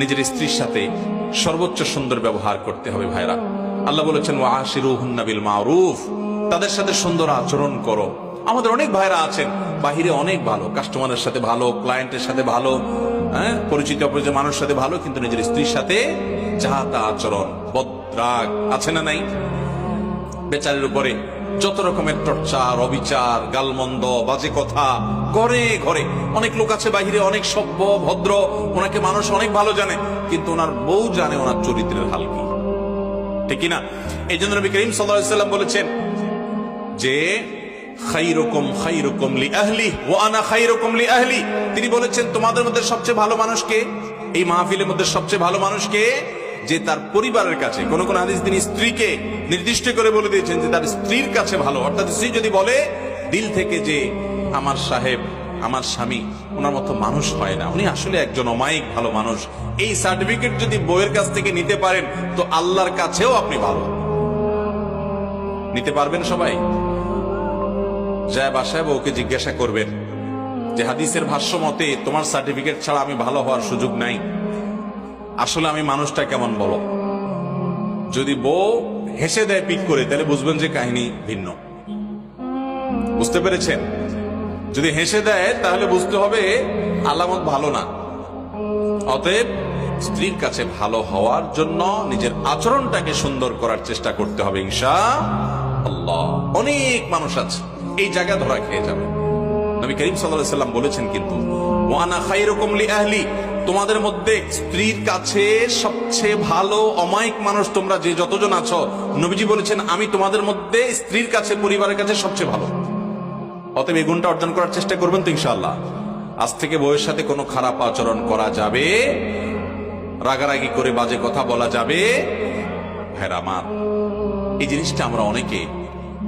নিজের স্ত্রীর সাথে সর্বোচ্চ সুন্দর ব্যবহার করতে হবে ভাইরা। আল্লাহ বলেছেন বিল মারুফ তাদের সাথে সুন্দর আচরণ করো। আমাদের অনেক ভাইরা আছেন, বাহিরে অনেক ভালো, কাস্টমারের সাথে ভালো, ক্লায়েন্টের সাথে ভালো হ্যাঁ পরিচিত অপরিচিত মানুষের সাথে ভালো, কিন্তু নিজের স্ত্রীর সাথে যাহা তা আচরণ, বদ্রাগ, আছে না নাই? বেচারের উপরে যত রকমের টর্চার, অবিচার, গালমন্দ, বাজে কথা, ঘরে ঘরে। অনেক লোক আছে বাহিরে, অনেক সভ্য, ভদ্র, ওনাকে মানুষ অনেক ভালো জানে, কিন্তু ওনার বউ জানে ওনার চরিত্রের হাল কি। ঠিক না এই জন্য নবী করিম সাল্লাম বলেছেন, যে তিনি বলেছেন, তোমাদের মধ্যে সবচেয়ে ভালো মানুষকে এই মাহফিলের মধ্যে সবচেয়ে ভালো মানুষকে যে তার পরিবারের কাছে, কোন কোন হাদিস তিনি স্ত্রীকে নির্দিষ্ট করে বলে দিয়েছেন যে তার স্ত্রীর কাছে ভালো। অর্থাৎ স্ত্রী যদি বলে, দিল থেকে যে আমার সাহেব, আমার স্বামী, ওনার মতো মানুষ হয় না, উনি আসলে একজন অমায়িক, ভালো মানুষ। এই সার্টিফিকেট যদি বইয়ের কাছ থেকে নিতে পারেন, তো আল্লাহর কাছেও আপনি ভালো। নিতে পারবেন সবাই? যায় বাসায় বউকে জিজ্ঞাসা করবেন যে, হাদিসের ভাষ্য মতে তোমার সার্টিফিকেট ছাড়া আমি ভালো হওয়ার সুযোগ নাই। আসলে আমি মানুষটা কেমন বলো? যদি বউ হেসে দেয় পিক করে, তাহলে বুঝবেন যে কাহিনী ভিন্ন। বুঝতে পেরেছেন? যদি হেসে দেয়, তাহলে বুঝতে হবে আলামত ভালো না। অতএব স্ত্রীর কাছে ভালো হওয়ার জন্য নিজের আচরণটাকে সুন্দর করার চেষ্টা করতে হবে, ইনশা আল্লাহ। অনেক মানুষ আছে, এই জায়গা ধরা খেয়ে যাবে। নবী করিম সাল্লাল্লাহু সাল্লাম বলেছেন কিন্তু, ওয়ানা খাইরুকুম লি আহলি তোমাদের মধ্যে স্ত্রীর কাছে সবচেয়ে ভালো, অমায়িক মানুষ তোমরা যে যতজন আছো, নবীজি বলেছেন, আমি তোমাদের মধ্যে স্ত্রীর কাছে, পরিবারের কাছে সবচেয়ে ভালো। অতএব এই গুণটা অর্জন করার চেষ্টা করবেন তো ইনশাআল্লাহ। আজ থেকে বউয়ের সাথে কোনো খারাপ আচরণ করা যাবে, রাগারাগি করে বাজে কথা বলা যাবে। ভাইরা আমার এই জিনিসটা আমরা অনেকে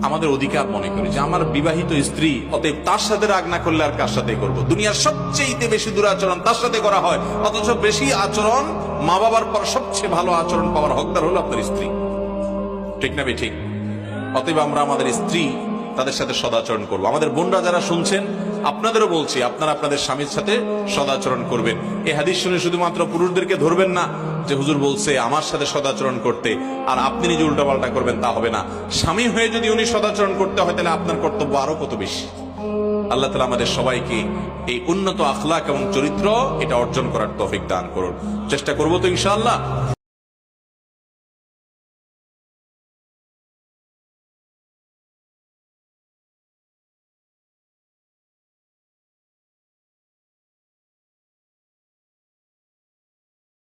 আমাদের অধিকার মনে করি যে আমার বিবাহিত স্ত্রী, অতএব তার সাথে রাগ না করলে আর কার সাথে করব? দুনিয়ার সবচেয়ে বেশি দুরাচরণ তার সাথে করা হয়। অথচ বেশি আচরণ মা বাবার পর সবচেয়ে ভালো আচরণ পাওয়ার হকদার হলো আপনার স্ত্রী। ঠিক না ঠিক অতএব আমরা আমাদের স্ত্রী তাদের সাথে সদাচরণ করব। আমাদের বোনরা যারা শুনছেন আপনাদেরও বলছি, আপনারা আপনাদের স্বামীর সাথে সদাচরণ করবেন। এই হাদিস শুনে শুধুমাত্র পুরুষদেরকে ধরবেন না যে হুজুর বলছে, আমার সাথে সদাচরণ করতে। আর আপনি নিজে উল্টাপাল্টা করবেন, তা হবে না। স্বামী হয়ে যদি উনি সদাচরণ করতে হয়, তাহলে আপনার কর্তব্য আরও কত বেশি? আল্লাহ তালা আমাদের সবাইকে এই উন্নত আখলাক এবং চরিত্র এটা অর্জন করার তৌফিক দান করুন। চেষ্টা করব তো ইনশাআল্লাহ।